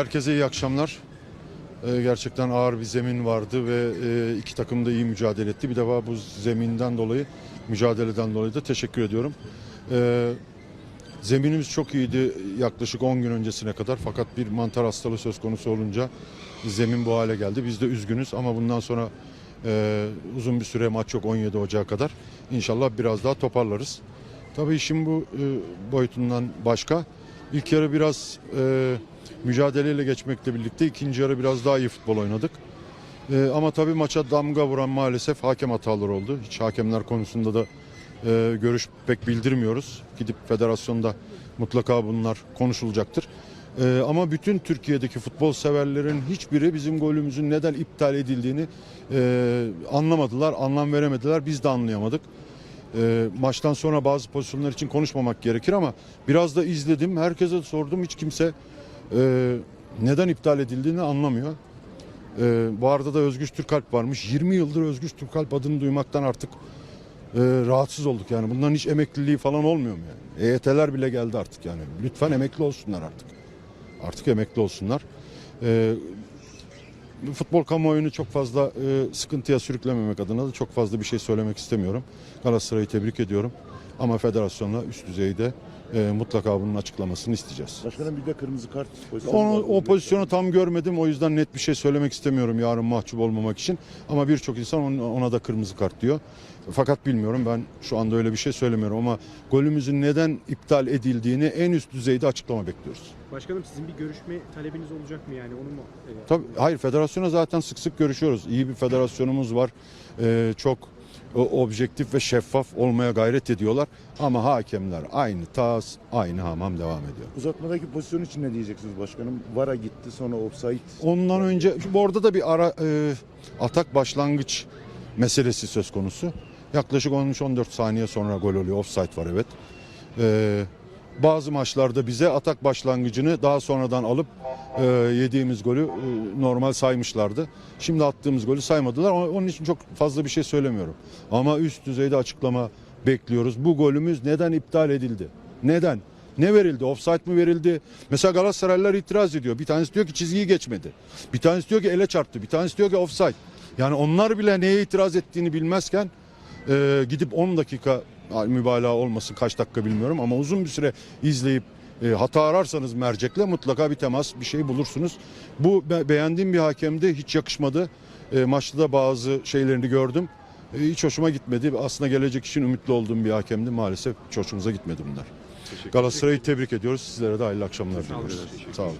herkese iyi akşamlar. Ee, gerçekten ağır bir zemin vardı ve e, iki takım da iyi mücadele etti. Bir defa bu zeminden dolayı, mücadeleden dolayı da teşekkür ediyorum. Ee, zeminimiz çok iyiydi yaklaşık 10 gün öncesine kadar. Fakat bir mantar hastalığı söz konusu olunca zemin bu hale geldi. Biz de üzgünüz ama bundan sonra e, uzun bir süre maç yok 17 Ocağı kadar. İnşallah biraz daha toparlarız. Tabii işin bu e, boyutundan başka. İlk yarı biraz e, mücadeleyle geçmekle birlikte ikinci yarı biraz daha iyi futbol oynadık. E, ama tabii maça damga vuran maalesef hakem hataları oldu. Hiç hakemler konusunda da e, görüş pek bildirmiyoruz. Gidip federasyonda mutlaka bunlar konuşulacaktır. E, ama bütün Türkiye'deki futbol severlerin hiçbiri bizim golümüzün neden iptal edildiğini e, anlamadılar, anlam veremediler. Biz de anlayamadık. E, maçtan sonra bazı pozisyonlar için konuşmamak gerekir ama biraz da izledim. Herkese sordum. Hiç kimse e, neden iptal edildiğini anlamıyor. E, bu arada da Özgüç Türkalp varmış. 20 yıldır Özgüç Türkalp adını duymaktan artık e, rahatsız olduk yani. Bunların hiç emekliliği falan olmuyor mu yani? EYT'ler bile geldi artık yani. Lütfen emekli olsunlar artık. Artık emekli olsunlar. E, futbol kamuoyunu çok fazla e, sıkıntıya sürüklememek adına da çok fazla bir şey söylemek istemiyorum. Galatasaray'ı tebrik ediyorum. Ama federasyonla üst düzeyde e, mutlaka bunun açıklamasını isteyeceğiz. Başkanım bir de kırmızı kart pozisyonu Onu, o pozisyonu tam görmedim. O yüzden net bir şey söylemek istemiyorum yarın mahcup olmamak için. Ama birçok insan ona, ona da kırmızı kart diyor. Fakat bilmiyorum ben şu anda öyle bir şey söylemiyorum ama golümüzün neden iptal edildiğini en üst düzeyde açıklama bekliyoruz. Başkanım sizin bir görüşme talebiniz olacak mı yani onu mu? e, Tabii hayır federasyona zaten sık sık görüşüyoruz. İyi bir federasyonumuz var. Ee, çok objektif ve şeffaf olmaya gayret ediyorlar. Ama hakemler aynı tas, aynı hamam devam ediyor. Uzatmadaki pozisyon için ne diyeceksiniz başkanım? VAR'a gitti sonra offside. Ondan önce bu arada da bir ara e, atak başlangıç meselesi söz konusu. Yaklaşık 13-14 saniye sonra gol oluyor. Offside var evet. E, bazı maçlarda bize atak başlangıcını daha sonradan alıp e, yediğimiz golü e, normal saymışlardı. Şimdi attığımız golü saymadılar. Onun için çok fazla bir şey söylemiyorum. Ama üst düzeyde açıklama bekliyoruz. Bu golümüz neden iptal edildi? Neden? Ne verildi? Offside mı verildi? Mesela Galatasaraylılar itiraz ediyor. Bir tanesi diyor ki çizgiyi geçmedi. Bir tanesi diyor ki ele çarptı. Bir tanesi diyor ki offside. Yani onlar bile neye itiraz ettiğini bilmezken e, gidip 10 dakika mübalağa olmasın kaç dakika bilmiyorum ama uzun bir süre izleyip e, hata ararsanız mercekle mutlaka bir temas bir şey bulursunuz. Bu be- beğendiğim bir hakemdi. Hiç yakışmadı. E, maçta da bazı şeylerini gördüm. E, hiç hoşuma gitmedi. Aslında gelecek için ümitli olduğum bir hakemdi. Maalesef hiç hoşumuza gitmedi bunlar. Galatasaray'ı tebrik ediyoruz. Sizlere de hayırlı akşamlar diliyoruz. Sağ olun.